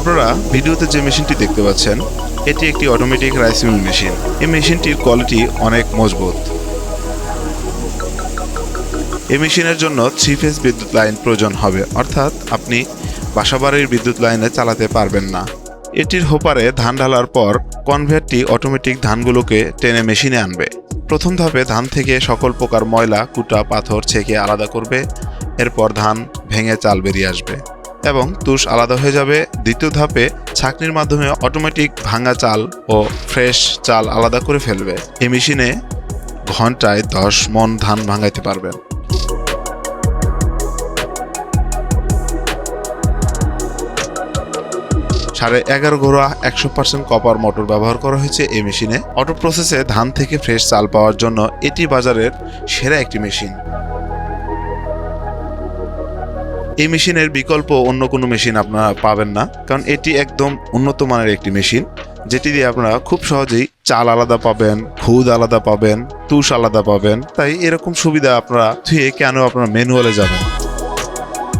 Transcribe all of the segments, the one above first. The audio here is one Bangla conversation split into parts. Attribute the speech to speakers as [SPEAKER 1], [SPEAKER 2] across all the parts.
[SPEAKER 1] আপনারা ভিডিওতে যে মেশিনটি দেখতে পাচ্ছেন, এটি একটি অটোমেটিক রাইস মিল মেশিন এই মেশিনটির কোয়ালিটি অনেক মজবুত। এই মেশিনের জন্য থ্রি ফেজ বিদ্যুৎ লাইন প্রয়োজন হবে, অর্থাৎ আপনি বাসাবাড়ির বিদ্যুৎ লাইনে চালাতে পারবেন না। এটির হোপারে ধান ঢালার পর কনভেয়ারটি অটোমেটিক ধানগুলোকে টেনে মেশিনে আনবে। প্রথম ধাপে ধান থেকে সকল প্রকার ময়লা, কুটা, পাথর ছেঁকে আলাদা করবে। এরপর ধান ভেঙে চাল বেরিয়ে আসবে। এবং তুষ আলাদা হয়ে যাবে। দ্বিতীয় ধাপে ছাকনির মাধ্যমে অটোমেটিক ভাঙা চাল ও ফ্রেশ চাল আলাদা করে ফেলবে। এই মেশিনে ঘন্টায় দশ মন ধান ভাঙাইতে পারবেন। সাড়ে এগারো ঘোড়া, একশো পার্সেন্ট কপার মোটর ব্যবহার করা হয়েছে এই মেশিনে। অটো প্রসেসে ধান থেকে ফ্রেশ চাল পাওয়ার জন্য এটি বাজারের সেরা একটি মেশিন। এই মেশিনের বিকল্প অন্য কোনো মেশিন আপনারা পাবেন না, কারণ এটি একদম উন্নত মানের একটি মেশিন, যেটি দিয়ে আপনারা খুব সহজেই চাল আলাদা পাবেন, খুদ আলাদা পাবেন, তুষ আলাদা পাবেন। তাই এরকম সুবিধা আপনারা ধুয়ে কেন আপনারা ম্যানুয়ালে যাবেন?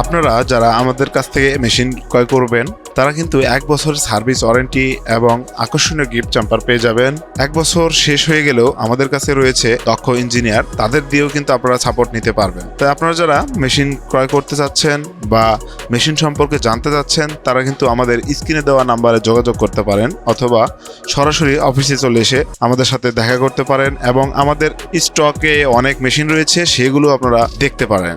[SPEAKER 1] আপনারা যারা আমাদের কাছ থেকে মেশিন ক্রয় করবেন, তারা কিন্তু এক বছরের সার্ভিস ওয়ারেন্টি এবং আকর্ষণীয় গিফট চাম্পার পেয়ে যাবেন। এক বছর শেষ হয়ে গেলেও আমাদের কাছে রয়েছে দক্ষ ইঞ্জিনিয়ার, তাদের দিয়েও কিন্তু আপনারা সাপোর্ট নিতে পারবেন। তাই আপনারা যারা মেশিন ক্রয় করতে চাচ্ছেন বা মেশিন সম্পর্কে জানতে চাচ্ছেন, তারা কিন্তু আমাদের স্ক্রিনে দেওয়া নাম্বারে যোগাযোগ করতে পারেন অথবা সরাসরি অফিসে চলে এসে আমাদের সাথে দেখা করতে পারেন এবং আমাদের স্টকে অনেক মেশিন রয়েছে, সেগুলো আপনারা দেখতে পারেন।